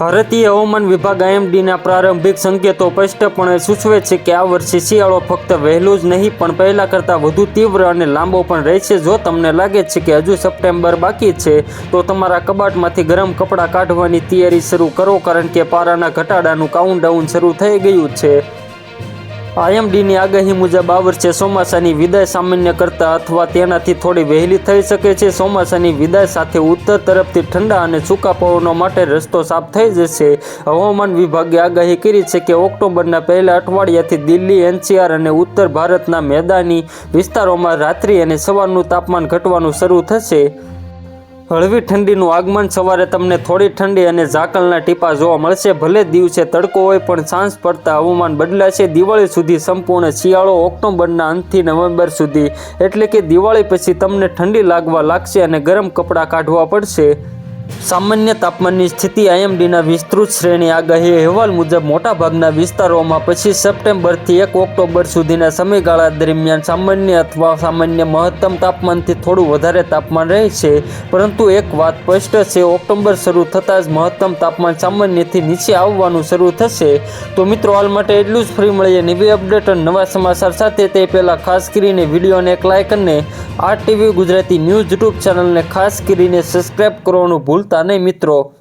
ભારતીય હવામાન વિભાગ આઈએમડીના પ્રારંભિક સંકેતો સ્પષ્ટપણે સૂચવે છે કે આ વર્ષે શિયાળો ફક્ત વહેલું જ નહીં, પણ પહેલાં કરતાં વધુ તીવ્ર અને લાંબો પણ રહેશે. જો તમને લાગે છે કે હજુ સપ્ટેમ્બર બાકી છે, તો તમારા કબાટમાંથી ગરમ કપડાં કાઢવાની તૈયારી શરૂ કરો, કારણ કે પારાના ઘટાડાનું કાઉન્ટડાઉન શરૂ થઈ ગયું છે. આઈએમડીની આગાહી મુજબ આ વર્ષે ચોમાસાની વિદાય સામાન્ય કરતાં અથવા તેનાથી થોડી વહેલી થઈ શકે છે. ચોમાસાની વિદાય સાથે ઉત્તર તરફથી ઠંડા અને સૂકા પવનો માટે રસ્તો સાફ થઈ જશે. હવામાન વિભાગે આગાહી કરી છે કે ઓક્ટોબરના પહેલા અઠવાડિયાથી દિલ્હી, એનસીઆર અને ઉત્તર ભારતના મેદાની વિસ્તારોમાં રાત્રિ અને સવારનું તાપમાન ઘટવાનું શરૂ થશે. હળવી ઠંડીનું આગમન સવારે તમને થોડી ઠંડી અને ઝાકળના ટીપા જોવા મળશે. ભલે દિવસે તડકો હોય, પણ સાંજ પડતા હવામાન બદલાશે. દિવાળી સુધી સંપૂર્ણ શિયાળો ઓક્ટોબરના અંતથી નવેમ્બર સુધી. એટલે કે દિવાળી પછી તમને ઠંડી લાગવા લાગશે અને ગરમ કપડાં કાઢવા પડશે. સામાન્ય તાપમાનની સ્થિતિ આઈએમડીના વિસ્તૃત શ્રેણી આગાહી અહેવાલ મુજબ મોટાભાગના વિસ્તારોમાં પછી સપ્ટેમ્બરથી એક ઓક્ટોબર સુધીના સમયગાળા દરમિયાન સામાન્ય અથવા સામાન્ય મહત્તમ તાપમાનથી થોડું વધારે તાપમાન રહેશે પરંતુ એક વાત સ્પષ્ટ છે, ઓક્ટોબર શરૂ થતાં જ મહત્તમ તાપમાન સામાન્યથી નીચે આવવાનું શરૂ થશે. તો મિત્રો, હાલ માટે એટલું જ. ફ્રી મળીએ નવી અપડેટ અને નવા સમાચાર સાથે. તે પહેલાં ખાસ કરીને વિડીયોને એક લાઇક અને આ ટીવી ગુજરાતી ન્યૂઝ યુટ્યુબ ચેનલને ખાસ કરીને સબસ્ક્રાઈબ કરવાનું ભૂલતા નહીં મિત્રો.